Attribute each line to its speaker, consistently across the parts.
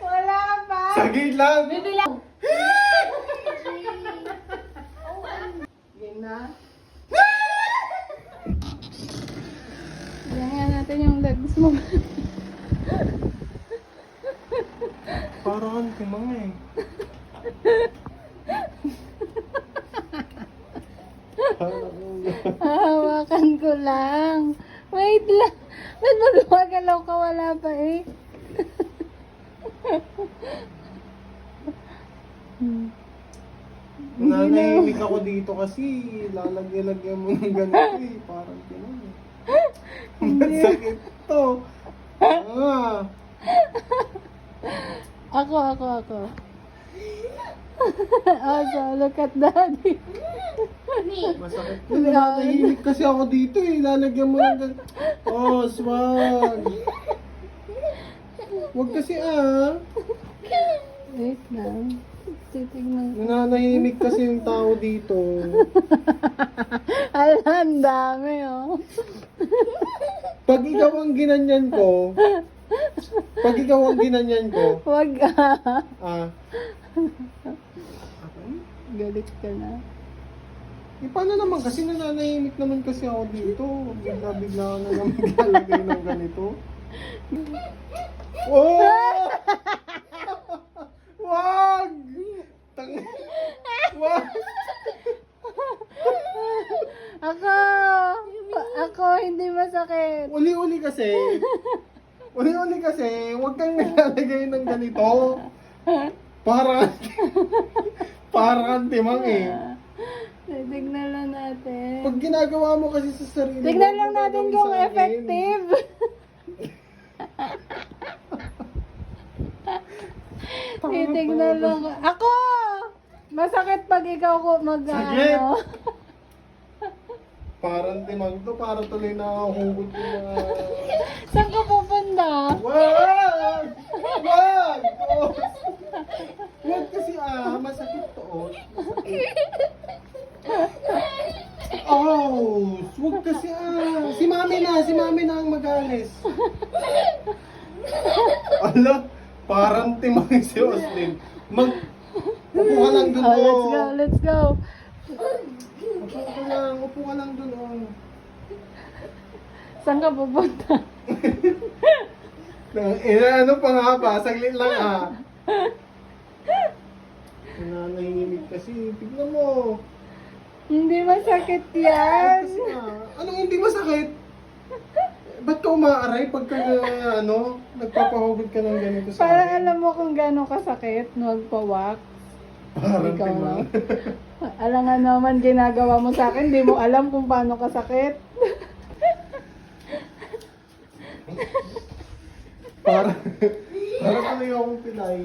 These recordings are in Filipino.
Speaker 1: Wala pa.
Speaker 2: Saglit lang.
Speaker 1: Bibilang. Game na. Ganyan natin yung legs mo.
Speaker 2: Parang timang eh.
Speaker 1: Hahawakan ko lang. Wait lang. Ba't mo gumagalaw ka? Wala pa eh. Hmm.
Speaker 2: Nanahimik ako dito kasi lalagyan-lagyan mo ng ganito eh. Parang timang eh. Masakit to. Ah.
Speaker 1: Ako, ako, ako. also, look at daddy.
Speaker 2: Masakit to. Nanahimik kasi ako dito eh. Lalagyan mo ng ganito. Oh, swag. Huwag kasi ah.
Speaker 1: Wait lang. Titignan.
Speaker 2: Nananahimik kasi yung tao dito.
Speaker 1: Alam, ang dami oh.
Speaker 2: Pag ikaw ang ginanyan ko, pag ikaw ang ginanyan ko,
Speaker 1: Wag ah.
Speaker 2: ah,
Speaker 1: Galit ka na.
Speaker 2: eh, paano naman kasi nananahimik naman kasi ako dito. Bigla-bigla na lang maglalagay ng ganito. Oh! Wag! Tang... Wag!
Speaker 1: Ako! Ako, hindi masakit.
Speaker 2: Uli-uli kasi, uli-uli kasi, huwag kang nilalagay ng ganito. Para, para kang timang eh.
Speaker 1: Tignan lang natin.
Speaker 2: Pag ginagawa mo kasi sa sarili
Speaker 1: Tignan
Speaker 2: mo,
Speaker 1: lang natin kung
Speaker 2: sa akin.
Speaker 1: effective. Titignan lang. Ako! Masakit pag ikaw ko mag
Speaker 2: Sakit!
Speaker 1: ano.
Speaker 2: Parang timang to, para tuloy na hugot yung mga...
Speaker 1: Saan ka pupunta?
Speaker 2: Wag! Wag! Oh. Wag kasi ah, masakit to. Oh. Masakit. Oh, wag kasi ah. Si mami na, si na mag-alis. Ala, parang timang si Austin. Mag... Upo ka lang dun,
Speaker 1: Oh, let's go, let's go.
Speaker 2: Upo ka lang, upo ka lang dun, oh.
Speaker 1: Saan ka pupunta?
Speaker 2: Eh, ano pa nga ba? Saglit lang ah. Nananahimik kasi. Tignan mo.
Speaker 1: Hindi masakit
Speaker 2: Ay,
Speaker 1: yan.
Speaker 2: kasi ah. Anong hindi masakit? Ba't ka umaaray pagka uh, ano, nagpapahugod ka ng ganito sa
Speaker 1: Para
Speaker 2: akin?
Speaker 1: alam mo kung gaano kasakit, magpa-wax.
Speaker 2: Parang
Speaker 1: Ikaw
Speaker 2: timang.
Speaker 1: Alam nga naman ginagawa mo sa akin, di mo alam kung paano kasakit.
Speaker 2: Parang, parang tuloy akong pilay.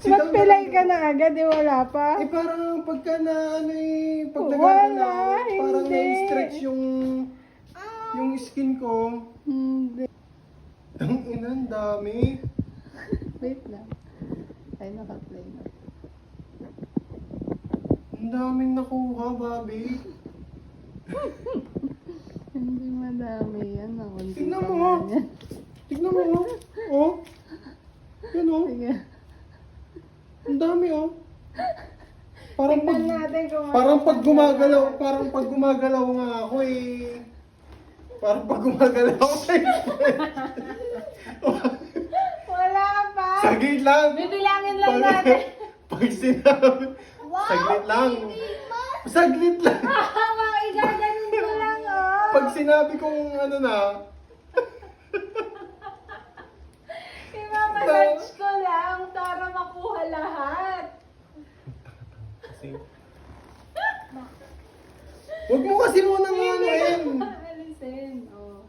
Speaker 1: Magpilay ka na agad, di wala pa.
Speaker 2: Eh parang pagka na ano eh, pag
Speaker 1: Wala,
Speaker 2: nagagalaw, parang
Speaker 1: hindi.
Speaker 2: na-stretch yung yung skin ko.
Speaker 1: Hindi.
Speaker 2: Ang ina, ang dami.
Speaker 1: Wait lang. Ay, naka-play na.
Speaker 2: Ang daming nakuha, Bobby.
Speaker 1: Hindi madami yan.
Speaker 2: Tingnan
Speaker 1: pa
Speaker 2: mo.
Speaker 1: nga yan.
Speaker 2: Tignan mo, oh. Oh. Yan, oh.
Speaker 1: Sige.
Speaker 2: Ang dami, oh. Parang pag,
Speaker 1: natin kung ano
Speaker 2: parang pag gumagalaw, parang pag gumagalaw nga ako, eh. Parang pag gumagalaw ako, eh.
Speaker 1: Wala pa.
Speaker 2: Saglit lang.
Speaker 1: Bibilangin lang
Speaker 2: Pag-
Speaker 1: natin.
Speaker 2: Pag sinabi, saglit lang. Saglit lang.
Speaker 1: Hawa, igaganon ko lang, oh.
Speaker 2: Pag sinabi kong ano na,
Speaker 1: Imamassage ko lang para makuha lahat.
Speaker 2: kasi, Huwag mo kasi muna nga ano yan.
Speaker 1: Alisin, oh.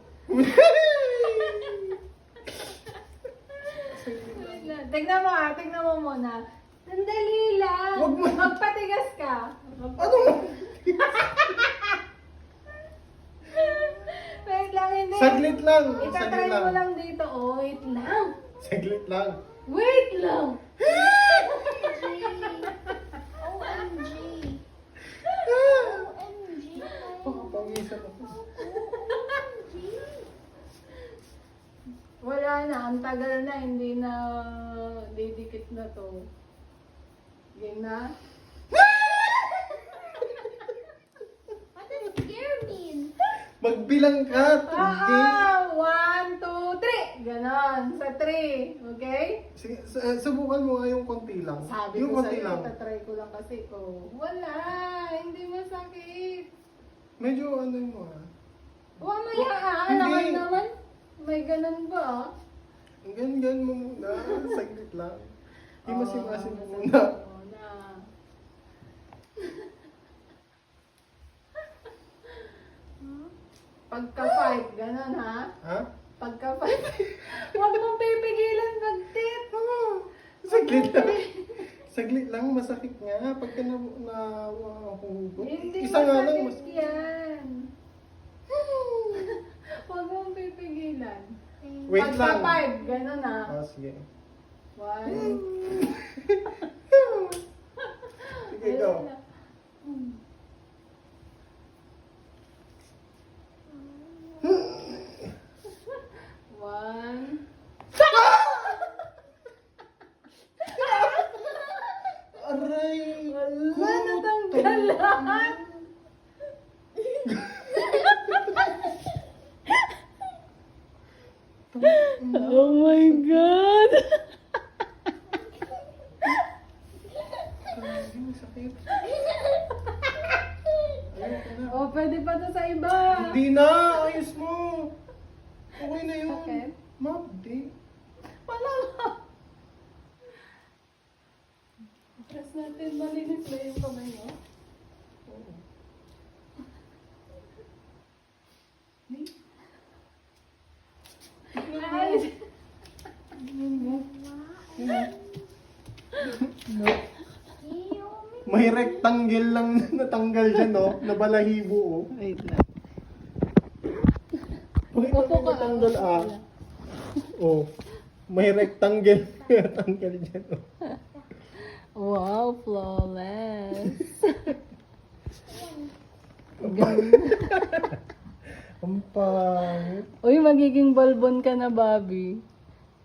Speaker 1: Wait lang. Tignan mo ah, tignan mo muna. Sandali lang.
Speaker 2: Wag mo.
Speaker 1: Magpatigas ka.
Speaker 2: Ano?
Speaker 1: Wait lang, hindi.
Speaker 2: Saglit lang.
Speaker 1: Itatry
Speaker 2: Saglit
Speaker 1: mo
Speaker 2: lang.
Speaker 1: lang dito. Oh, wait lang.
Speaker 2: Saglit lang.
Speaker 1: Wait lang. Wala na, ang tagal na, hindi na didikit na to. Game na?
Speaker 3: What does scare mean?
Speaker 2: Magbilang ka.
Speaker 1: Ah,
Speaker 2: Okay.
Speaker 1: ah, one, two, three. Ganon, sa three. Okay?
Speaker 2: Sige, sa- subukan mo nga yung konti lang.
Speaker 1: Sabi
Speaker 2: yung
Speaker 1: ko
Speaker 2: konti
Speaker 1: sa'yo,
Speaker 2: lang.
Speaker 1: itatry ko lang kasi ko. Wala, hindi masakit.
Speaker 2: Medyo ano mo ah.
Speaker 1: Huwag ah, alam naman. May ganon ba? ah?
Speaker 2: Gan-gan mo muna. Saglit lang. Hindi
Speaker 1: Oo,
Speaker 2: masimasin mo muna.
Speaker 1: muna. Pagka five, ganon ha?
Speaker 2: Ha?
Speaker 1: Pagka five, huwag mong pipigilan mag-tip.
Speaker 2: Ah, saglit lang. Saglit lang, masakit nga. Pagka na, na hugot.
Speaker 1: Hindi
Speaker 2: Isa nga lang.
Speaker 1: masakit
Speaker 2: Mas...
Speaker 1: yan. Huwag mong pipigilan.
Speaker 2: Wait
Speaker 1: Pagka
Speaker 2: lang.
Speaker 1: five, ganon ha?
Speaker 2: Ah, sige.
Speaker 1: One.
Speaker 2: Sige, go.
Speaker 1: One.
Speaker 2: Aray!
Speaker 1: Wala, natanggal lahat. Oh my God!
Speaker 2: Na.
Speaker 1: Oh, pwede pa to sa iba.
Speaker 2: Hindi na! Ayos mo! Okay na yun.
Speaker 1: Sakit?
Speaker 2: Ma'am, di.
Speaker 1: Wala nga. Press natin, malinis na yung kamay mo.
Speaker 2: Oo. May rectangle lang na natanggal dyan, no? Na balahibo, oh.
Speaker 1: Wait lang.
Speaker 2: Bakit may
Speaker 1: ka,
Speaker 2: natanggal, ah?
Speaker 1: ka.
Speaker 2: Oh. May rectangle na natanggal dyan, oh.
Speaker 1: Wow, flawless.
Speaker 2: Ang pangit.
Speaker 1: Uy, magiging balbon ka na, Bobby.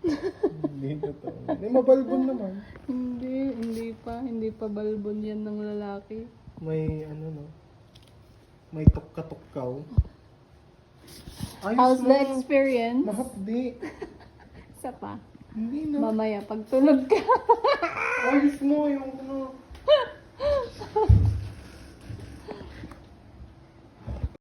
Speaker 2: Hindi totoo. May mabalbon naman.
Speaker 1: Hindi, hindi pa. Hindi pa balbon yan ng lalaki.
Speaker 2: May ano no. May tukka-tukkaw. Ayos
Speaker 1: How's
Speaker 2: mo.
Speaker 1: the experience?
Speaker 2: Mahapdi.
Speaker 1: Isa pa.
Speaker 2: Hindi na.
Speaker 1: Mamaya, pag tulog ka.
Speaker 2: Ayos mo yung ano.